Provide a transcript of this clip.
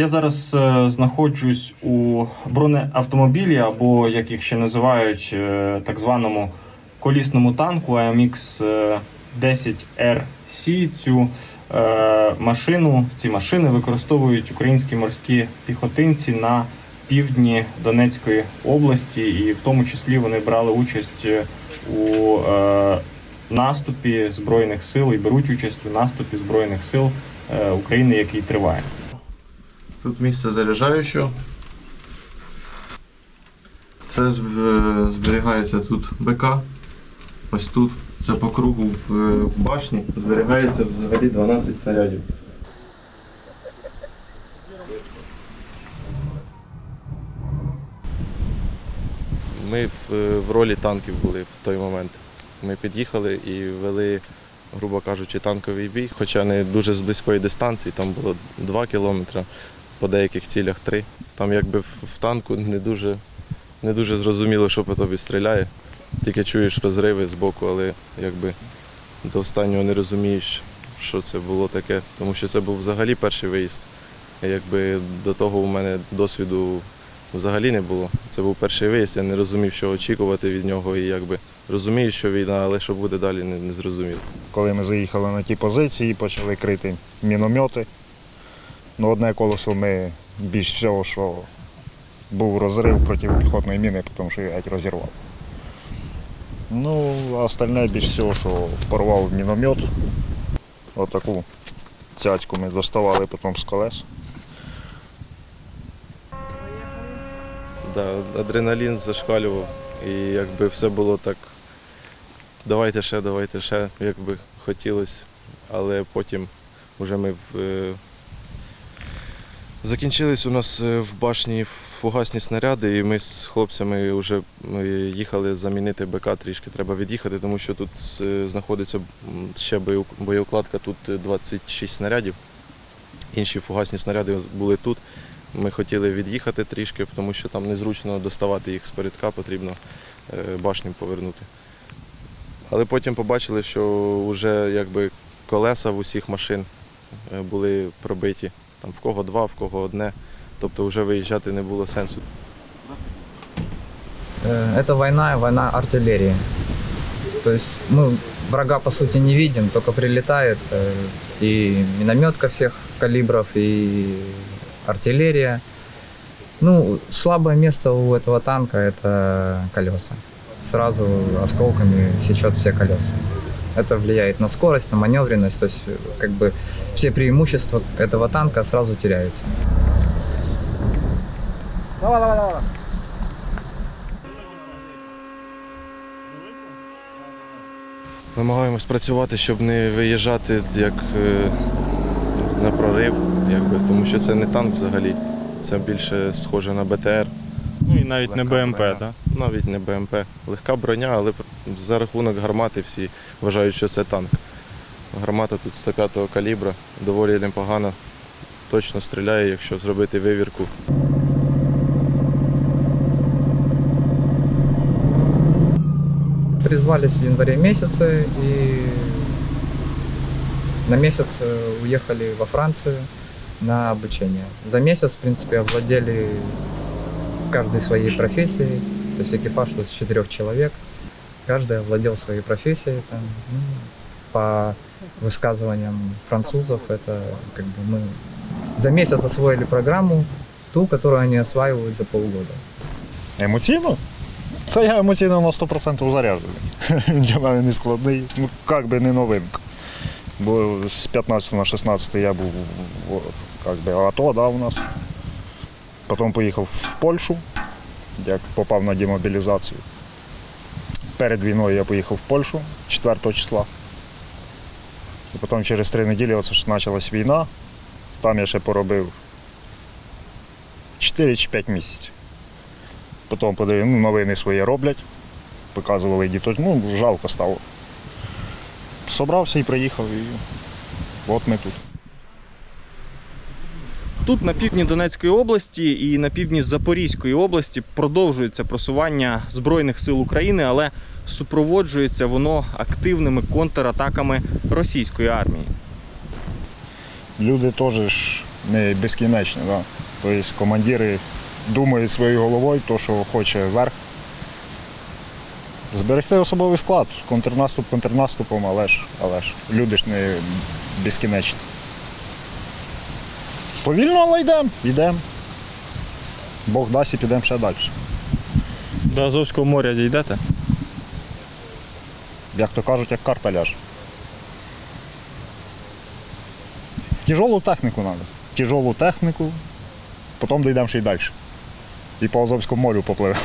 Я зараз е, знаходжусь у бронеавтомобілі, або як їх ще називають, е, так званому колісному танку AMX е, 10RC. Цю е, машину, ці машини використовують українські морські піхотинці на півдні Донецької області, і в тому числі вони брали участь у наступі збройних сил і беруть участь у наступі збройних сил України, який триває. Тут місце заряджаючого. Це е, зберігається тут БК. Ось тут. Це по кругу в, е, в башні. Зберігається взагалі 12 снарядів. Ми в, е, в ролі танків були в той момент. Ми під'їхали і вели, грубо кажучи, танковий бій, хоча не дуже з близької дистанції, там було 2 кілометри, по деяких цілях 3. Там якби в танку не дуже, не дуже зрозуміло, що по тобі стріляє. Тільки чуєш розриви з боку, але якби до останнього не розумієш, що це було таке, тому що це був взагалі перший виїзд. Якби до того у мене досвіду взагалі не було. Це був перший виїзд, я не розумів, що очікувати від нього. І якби розумію, що війна, але що буде далі, не, не зрозумів. Коли ми заїхали на ті позиції, почали крити міномети. Ну, одне колесо ми більш всього, що був розрив протипіхотної міни, тому що її геть розірвав. Ну, а остальне більш всього, що порвав міномет. Отаку цяцьку ми доставали потім з колес. Да, адреналін зашкалював. І якби все було так. Давайте ще, давайте ще, як би хотілося. Але потім вже ми в, е, закінчились у нас е, в башні фугасні снаряди, і ми з хлопцями вже е, їхали замінити БК, трішки треба від'їхати, тому що тут е, знаходиться ще боєукладка, тут е, 26 снарядів. Інші фугасні снаряди були тут. Ми хотіли від'їхати трішки, тому що там незручно доставати їх з передка, потрібно башню повернути. Але потім побачили, що вже якби колеса в усіх машин були пробиті. Там в кого два, в кого одне. Тобто вже виїжджати не було сенсу. Э, Это война, война артиллерии. То есть мы врага по сути не видим, только прилетает э, и минометка всех калибров, и артиллерия. Ну, слабое место у этого танка это колеса. Сразу осколками сечет все колеса. Это влияет на скорость, на маневренность, то есть э, как бы все преимущества этого танка сразу теряются. Намагаємось працювати, щоб не виїжджати як е, на прорив, якби, тому що це не танк взагалі, це більше схоже на БТР. Ну і навіть не Легка БМП, броня. так? Навіть не БМП. Легка броня, але за рахунок гармати всі вважають, що це танк. Гармата тут 105-го калібра, доволі непогана. Точно стріляє, якщо зробити вивірку. Призвались в январе месяце и на месяц э, уехали во Францию на обучение. За месяц, в принципе, овладели каждой своей профессией. То есть экипаж тут с четырех человек. Каждый овладел своей профессией. Там, ну, по высказываниям французов, это как бы мы за месяц освоили программу, ту, которую они осваивают за полгода. Емоційно? Та я емоційно на 100% заряджений. Він Для мене не складний. Ну, як би не новинка. Бо з 15 на 16 я був в, як би, АТО да, у нас. Потім поїхав в Польщу, як попав на демобілізацію. Перед війною я поїхав в Польщу 4 числа. І потім через три неділі почалась війна. Там я ще поробив 4 чи 5 місяців. Потім подивив, ну, новини свої роблять, показували діток, ну, жалко стало. Собрався і приїхав, і от ми тут. Тут на півдні Донецької області і на півдні Запорізької області продовжується просування Збройних сил України, але супроводжується воно активними контратаками російської армії. Люди теж не безкінечні. Да. Тобто командири думають своєю головою, то, що хоче верх. Зберегти особовий склад, контрнаступ контрнаступом, але ж, але ж люди ж не безкінечні. Повільно, але йдемо, йдемо. Бог дасть і підемо ще далі. До Азовського моря дійдете? Як то кажуть, як карта ляже. Тяжолу техніку треба. Тяжолу техніку, потім дійдемо ще й далі. І по Азовському морю попливемо.